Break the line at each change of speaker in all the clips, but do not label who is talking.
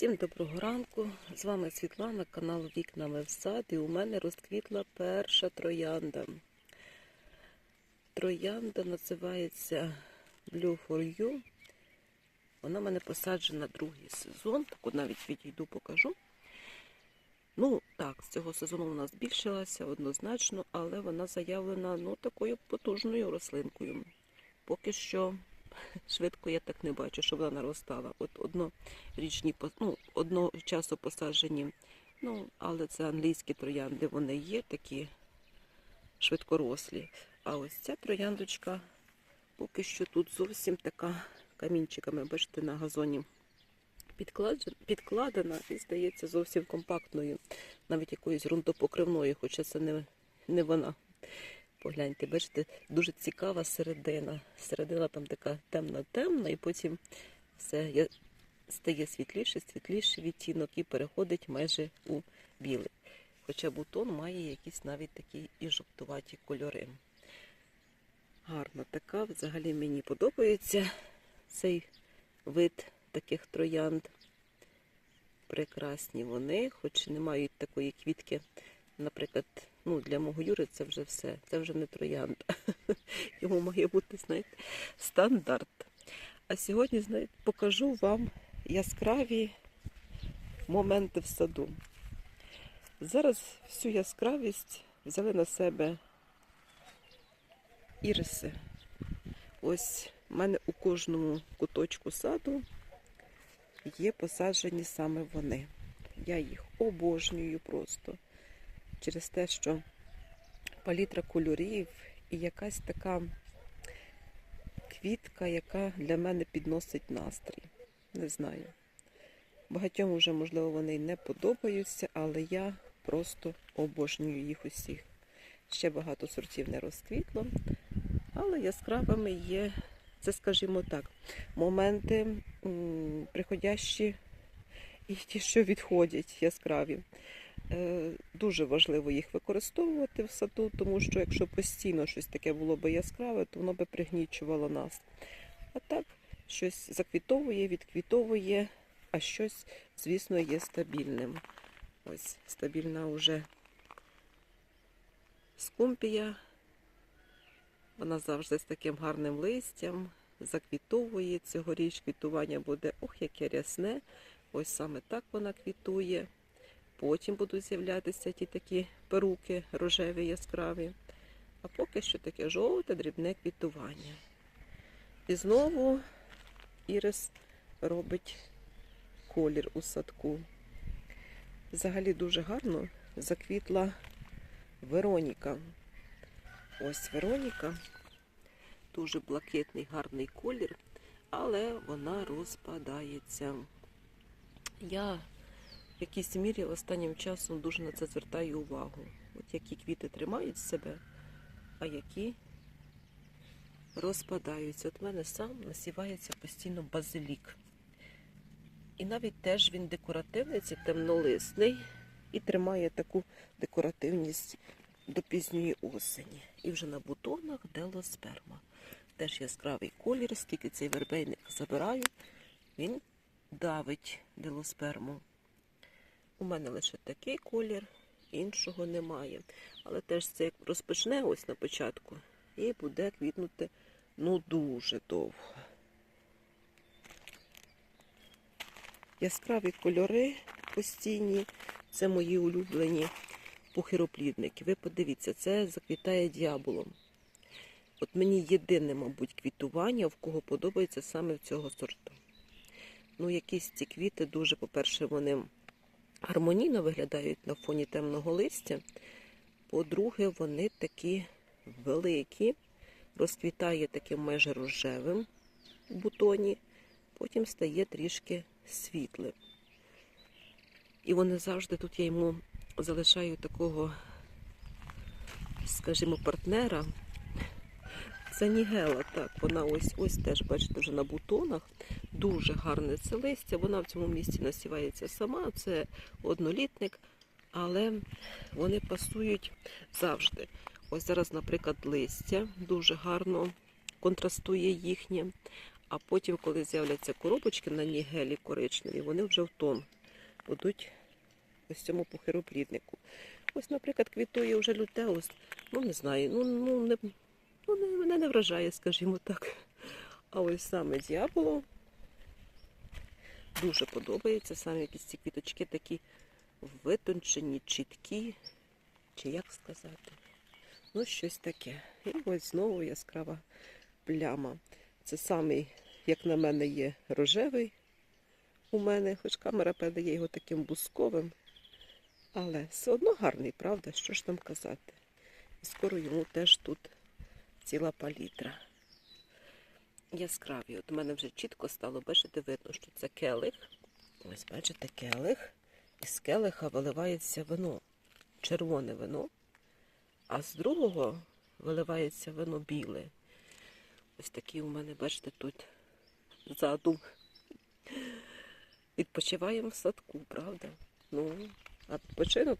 Всім доброго ранку. З вами Світлана, канал Вікнами в сад. І у мене розквітла перша троянда. Троянда називається Blue for You. Вона в мене посаджена другий сезон. Так от навіть відійду, покажу. Ну, так, з цього сезону вона збільшилася однозначно, але вона заявлена ну, такою потужною рослинкою. Поки що швидко я так не бачу, що вона наростала. От однорічні, ну, одного часу посаджені, ну, але це англійські троянди, вони є такі швидкорослі. А ось ця трояндочка поки що тут зовсім така камінчиками, бачите, на газоні підкладена і здається зовсім компактною, навіть якоюсь ґрунтопокривною, хоча це не, не вона. Погляньте, бачите, дуже цікава середина. Середина там така темна-темна, і потім все стає світліше, світліший відтінок і переходить майже у білий. Хоча бутон має якісь навіть такі і жовтуваті кольори. Гарна така, взагалі мені подобається цей вид таких троянд. Прекрасні вони, хоч не мають такої квітки, наприклад, ну, для мого Юри це вже все, це вже не троянда. Йому має бути, знаєте, стандарт. А сьогодні, знаєте, покажу вам яскраві моменти в саду. Зараз всю яскравість взяли на себе іриси. Ось в мене у кожному куточку саду є посаджені саме вони. Я їх обожнюю просто через те, що палітра кольорів і якась така квітка, яка для мене підносить настрій. Не знаю. Багатьом вже, можливо, вони не подобаються, але я просто обожнюю їх усіх. Ще багато сортів не розквітло, але яскравими є, це, скажімо так, моменти приходящі і ті, що відходять яскраві. Е, Дуже важливо їх використовувати в саду, тому що якщо постійно щось таке було би яскраве, то воно би пригнічувало нас. А так, щось заквітовує, відквітовує, а щось, звісно, є стабільним. Ось стабільна вже скумпія. Вона завжди з таким гарним листям, заквітовує. Цьогоріч квітування буде ох, яке рясне. Ось саме так вона квітує. Потім будуть з'являтися ті такі перуки рожеві яскраві. А поки що таке жовте, дрібне квітування. І знову Ірис робить колір у садку. Взагалі дуже гарно заквітла Вероніка. Ось Вероніка. Дуже блакитний, гарний колір, але вона розпадається. Я в якійсь мірі останнім часом дуже на це звертаю увагу. От які квіти тримають себе, а які розпадаються. От в мене сам насівається постійно базилік. І навіть теж він декоративний, це темнолисний і тримає таку декоративність до пізньої осені. І вже на бутонах делосперма. Теж яскравий колір, скільки цей вербейник забираю, він давить делосперму. У мене лише такий колір, іншого немає. Але теж це як розпочне ось на початку і буде квітнути ну дуже довго. Яскраві кольори постійні, це мої улюблені пухироплідники. Ви подивіться, це заквітає діаболом. От мені єдине, мабуть, квітування, в кого подобається саме в цього сорту. Ну, якісь ці квіти дуже, по-перше, вони гармонійно виглядають на фоні темного листя. По-друге, вони такі великі, розквітає таким майже рожевим у бутоні, потім стає трішки світлим. І вони завжди тут я йому залишаю такого, скажімо, партнера. Це Нігела, так, вона ось ось теж, бачите, вже на бутонах. Дуже гарне це листя. Вона в цьому місці насівається сама, це однолітник, але вони пасують завжди. Ось зараз, наприклад, листя дуже гарно контрастує їхнє. А потім, коли з'являться коробочки на нігелі коричневі, вони вже в тон будуть ось цьому похиропліднику. Ось, наприклад, квітує вже лютеус. Ну, не знаю, ну, ну, не, не, мене не вражає, скажімо так. А ось саме діаболо дуже подобається. Саме якісь ці квіточки такі витончені, чіткі, чи як сказати. Ну, щось таке. І ось знову яскрава пляма. Це самий, як на мене, є рожевий у мене, хоч камера передає його таким бусковим. Але все одно гарний, правда? Що ж там казати? І скоро йому теж тут ціла палітра. Яскраві. От у мене вже чітко стало, бачите, видно, що це келих. Ось, бачите, келих. І з келиха виливається вино, червоне вино, а з другого виливається вино біле. Ось такі у мене, бачите, тут задум. Відпочиваємо в садку, правда? Ну, а відпочинок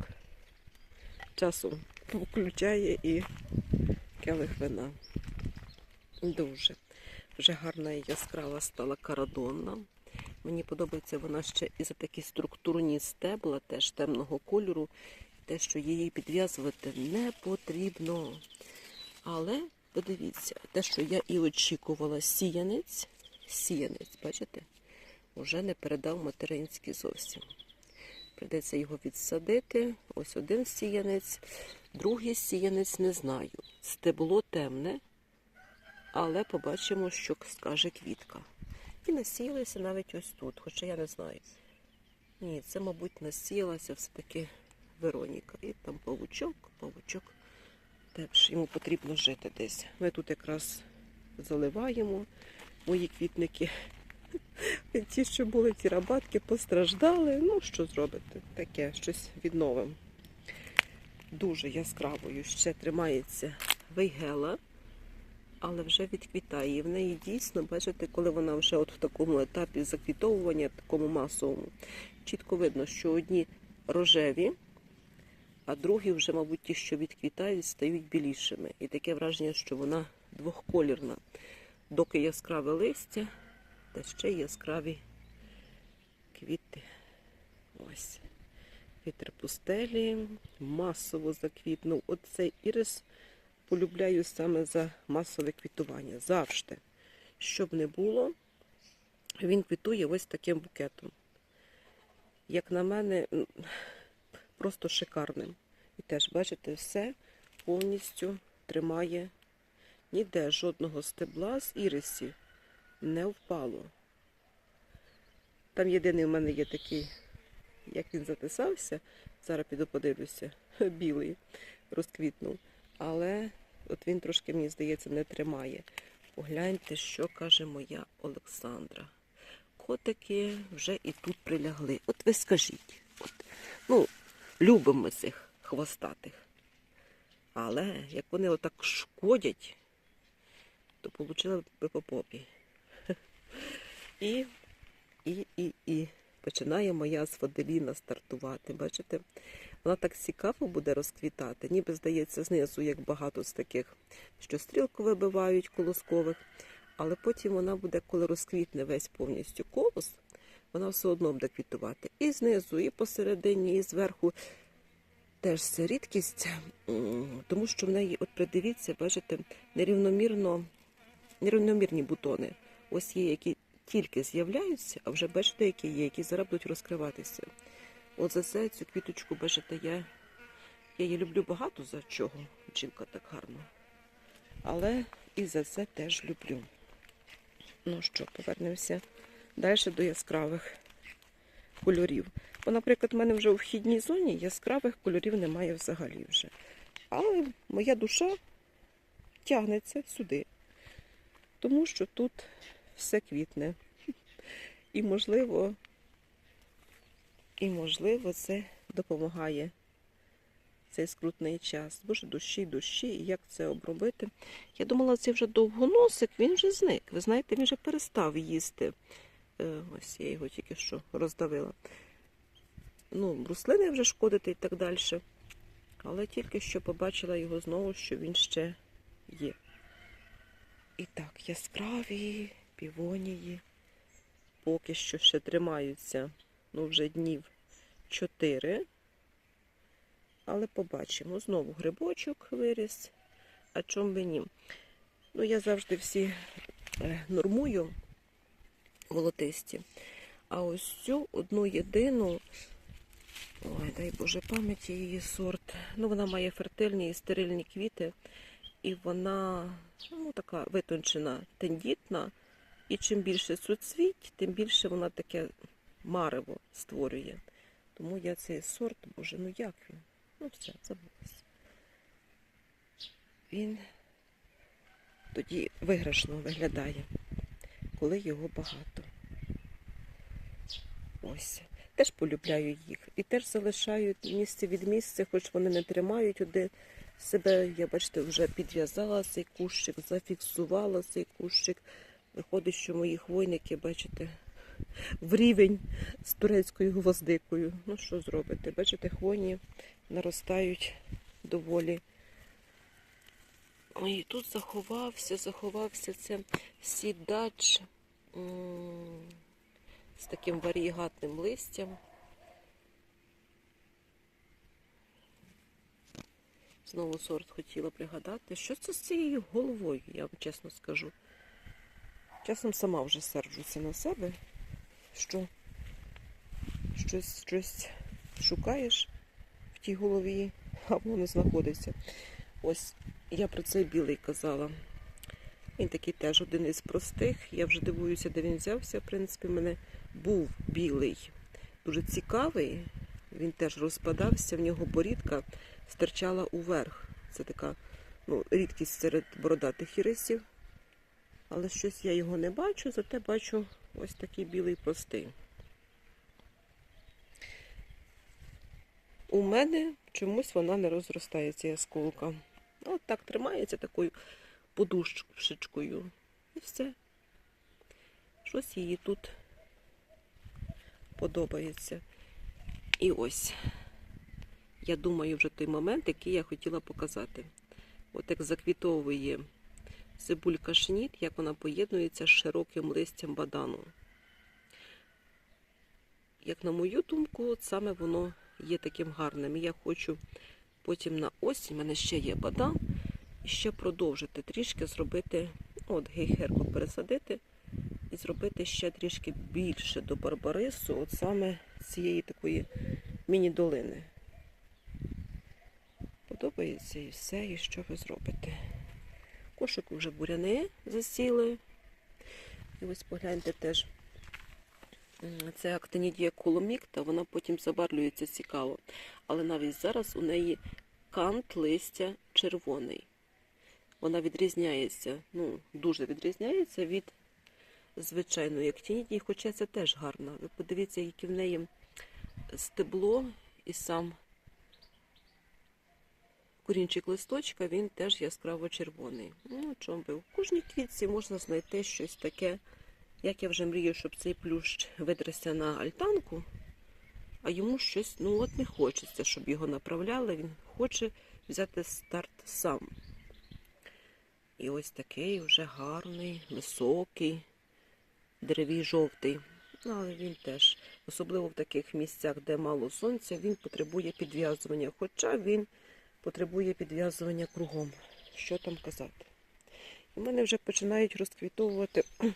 часом включає і келих вина. Дуже. Вже гарна і яскрава стала карадонна. Мені подобається вона ще і за такі структурні стебла, теж темного кольору. Те, що її підв'язувати не потрібно. Але подивіться, те, що я і очікувала, сіянець, сіянець, бачите, вже не передав материнський зовсім. Придеться його відсадити. Ось один сіянець, другий сіянець не знаю. Стебло темне, але побачимо, що скаже квітка. І насіялися навіть ось тут, хоча я не знаю. Ні, це, мабуть, насіялася все-таки Вероніка. І там павучок, павучок теж йому потрібно жити десь. Ми тут якраз заливаємо мої квітники. Ті, що були ті рабатки, постраждали. Ну, що зробити? Таке, щось відновимо. Дуже яскравою ще тримається вейгела, але вже відквітає. В неї дійсно, бачите, коли вона вже от в такому етапі заквітовування, такому масовому, чітко видно, що одні рожеві, а другі вже, мабуть, ті, що відквітають, стають білішими. І таке враження, що вона двохколірна. Доки яскраве листя, та ще яскраві квіти. Ось. Вітер пустелі масово заквітнув. Оцей ірис полюбляю саме за масове квітування. Завжди. Щоб не було, він квітує ось таким букетом. Як на мене, просто шикарним. І теж, бачите, все повністю тримає ніде жодного стебла з ірисів не впало. Там єдиний в мене є такий, як він затисався, зараз піду подивлюся, білий розквітнув. Але от він трошки, мені здається, не тримає. Погляньте, що каже моя Олександра. Котики вже і тут прилягли. От ви скажіть, от, ну, любимо цих хвостатих. Але як вони отак шкодять, то отримали б по попі. І, і, і, і починає моя сфоделіна стартувати. Бачите? Вона так цікаво буде розквітати, ніби здається, знизу, як багато з таких, що стрілку вибивають колоскових. Але потім вона буде, коли розквітне весь повністю колос, вона все одно буде квітувати. І знизу, і посередині, і зверху. Теж це рідкість, тому що в неї, от придивіться, бачите, нерівномірно, нерівномірні бутони. Ось є, які тільки з'являються, а вже бачите, які є, які зараз будуть розкриватися. От за це цю квіточку, бачите, я, я її люблю багато за чого. Жінка так гарно. Але і за це теж люблю. Ну що, повернемося далі до яскравих кольорів. Бо, наприклад, в мене вже у вхідній зоні яскравих кольорів немає взагалі вже. Але моя душа тягнеться сюди, тому що тут все квітне. І, можливо, і, можливо, це допомагає цей скрутний час. Боже, душі, душі, і як це обробити? Я думала, це вже довгоносик, він вже зник. Ви знаєте, він вже перестав їсти. Е, Ось я його тільки що роздавила. Ну, рослини вже шкодити і так далі. Але тільки що побачила його знову, що він ще є. І так, яскраві півонії. Поки що ще тримаються, ну вже днів 4. Але побачимо. Знову грибочок виріс. А чом би ні? Ну, я завжди всі е, нормую волотисті. А ось цю одну єдину, ой, дай Боже пам'яті її сорт. Ну, вона має фертильні і стерильні квіти, і вона ну, така витончена, тендітна. І чим більше суцвіть, тим більше вона таке марево створює. Тому я цей сорт, боже, ну як він? Ну все, забулася. Він тоді виграшно виглядає, коли його багато. Ось. Теж полюбляю їх. І теж залишаю місце від місця, хоч вони не тримають один себе. Я, бачите, вже підв'язала цей кущик, зафіксувала цей кущик. Виходить, що мої хвойники, бачите, в рівень з турецькою гвоздикою. Ну, що зробити? Бачите, хвойні наростають доволі. Ой, тут заховався, заховався це сідач з таким варігатним листям. Знову сорт хотіла пригадати. Що це з цією головою, я вам чесно скажу. Часом сама вже серджуся на себе, що щось, щось шукаєш в тій голові, а воно не знаходиться. Ось я про цей білий казала. Він такий теж один із простих. Я вже дивуюся, де він взявся. В принципі, в мене був білий, дуже цікавий. Він теж розпадався, в нього борідка стирчала уверх. Це така ну, рідкість серед бородатих ірисів. Але щось я його не бачу, зате бачу ось такий білий простий. У мене чомусь вона не розростається ясколка. От так тримається такою подушечкою. І все. Щось її тут подобається. І ось, я думаю, вже той момент, який я хотіла показати. От як заквітовує цибулька шніт, як вона поєднується з широким листям бадану. Як на мою думку, от саме воно є таким гарним. І я хочу потім на осінь, в мене ще є бадан, і ще продовжити трішки зробити, от гейхерку пересадити і зробити ще трішки більше до барбарису, от саме цієї такої міні-долини. Подобається і все, і що ви зробите. Кошику вже буряни засіли. І ось погляньте теж. Це актинідія коломікта, вона потім забарвлюється цікаво. Але навіть зараз у неї кант листя червоний. Вона відрізняється, ну, дуже відрізняється від звичайної актинідії, хоча це теж гарно. Ви подивіться, яке в неї стебло і сам корінчик листочка, він теж яскраво червоний. Ну, чому би? У кожній квітці можна знайти щось таке. Як я вже мрію, щоб цей плющ видросся на альтанку, а йому щось, ну от не хочеться, щоб його направляли. Він хоче взяти старт сам. І ось такий вже гарний, високий, деревій жовтий. Ну, але він теж, особливо в таких місцях, де мало сонця, він потребує підв'язування. Хоча він потребує підв'язування кругом. Що там казати? У мене вже починають розквітовувати,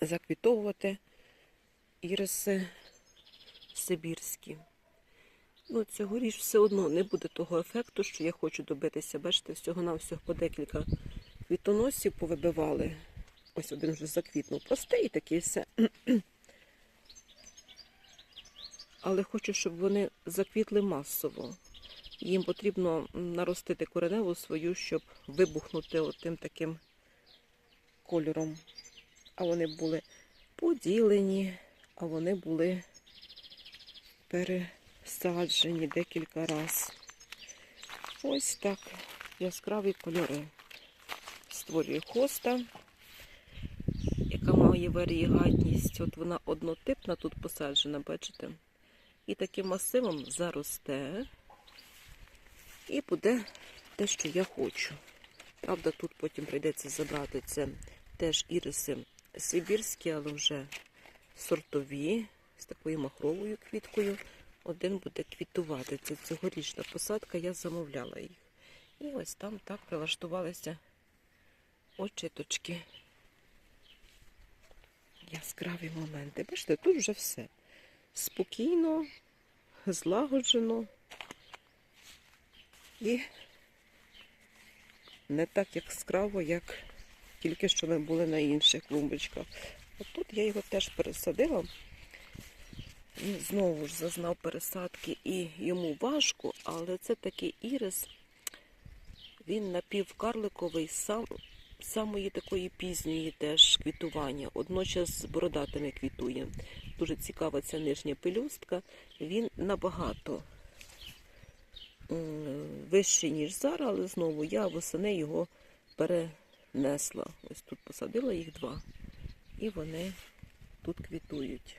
заквітовувати іриси сибірські. Ну, цьогоріч все одно не буде того ефекту, що я хочу добитися. Бачите, всього-навсього по декілька квітоносів повибивали. Ось один вже заквітнув. Простий такий все. Але хочу, щоб вони заквітли масово. Їм потрібно наростити кореневу свою, щоб вибухнути отим таким кольором. А вони були поділені, а вони були пересаджені декілька разів. Ось так яскраві кольори. Створює хоста, яка має варігатність. От вона однотипна тут посаджена, бачите? І таким масивом заросте. І буде те, що я хочу. Правда, тут потім прийдеться забрати це теж іриси сибірські, але вже сортові, з такою махровою квіткою. Один буде квітувати. Це цьогорічна посадка, я замовляла їх. І ось там так прилаштувалися очиточки. Яскраві моменти. Бачите, тут вже все. Спокійно, злагоджено. І не так яскраво, як тільки що ми були на інших клумбочках. От тут я його теж пересадила. Він знову ж зазнав пересадки і йому важко, але це такий ірис. Він напівкарликовий, сам, самої такої пізньої теж квітування. Одночас з бородатими квітує. Дуже цікава ця нижня пелюстка. Він набагато вищий, ніж зараз, але знову я восени його перенесла. Ось тут посадила їх два. І вони тут квітують.